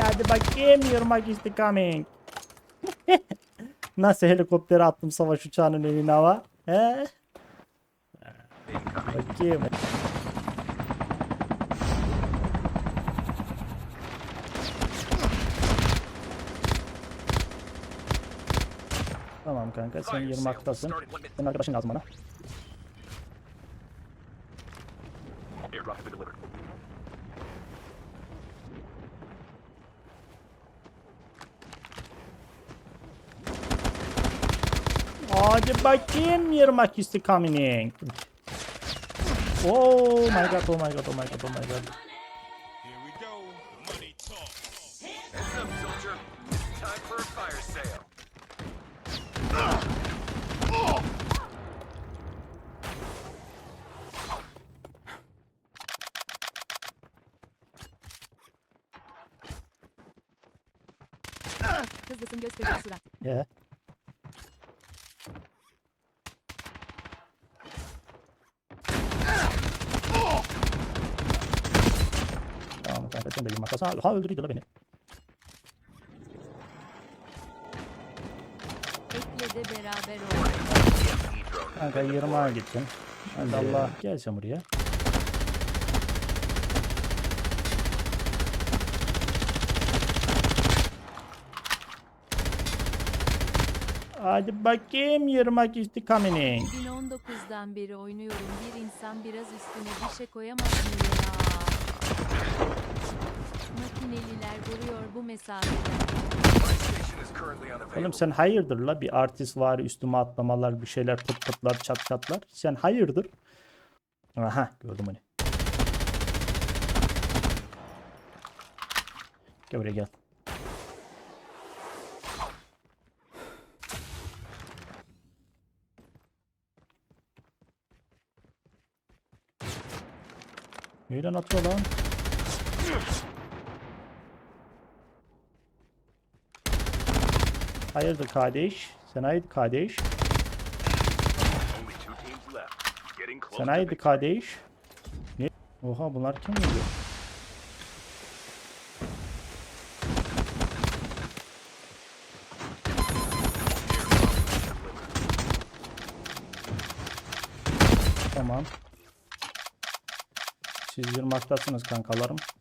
Hadi bakayım yırmak istikaming. Nasıl helikopteri attım savaş uçağının önüne hava? He? Bakayım. Tamam kanka sen yırmaktasın. Senin arkadaşın lazım bana. Airdrop delivered. Hadi bakayım yırmak istikaming. Oh my god, oh my god, oh my god, oh my god. Here we go. Money De yırmaktasın. Ha, ha öldürdü la beni. Ekle de beraber ol. Kanka yırmağa gittin. Hadi Allah gel sen buraya. Hadi bakayım yırmak istikaming. 2019'dan beri oynuyorum. Bir insan biraz üstüne bir şey koyamaz mı ya? Makineliler vuruyor bu mesafeden. Oğlum sen hayırdır la bir artist var üstüme atlamalar bir şeyler tıp tıplar çat çatlar. Sen hayırdır? Aha gördüm onu. Gel buraya gel. Neyden atıyor lan? Hayırdır kardeş? Sen hayırdır kardeş? Sen victory. kardeş? Ne? Oha bunlar kim geliyor? Tamam. Siz yırmaktasınız kankalarım.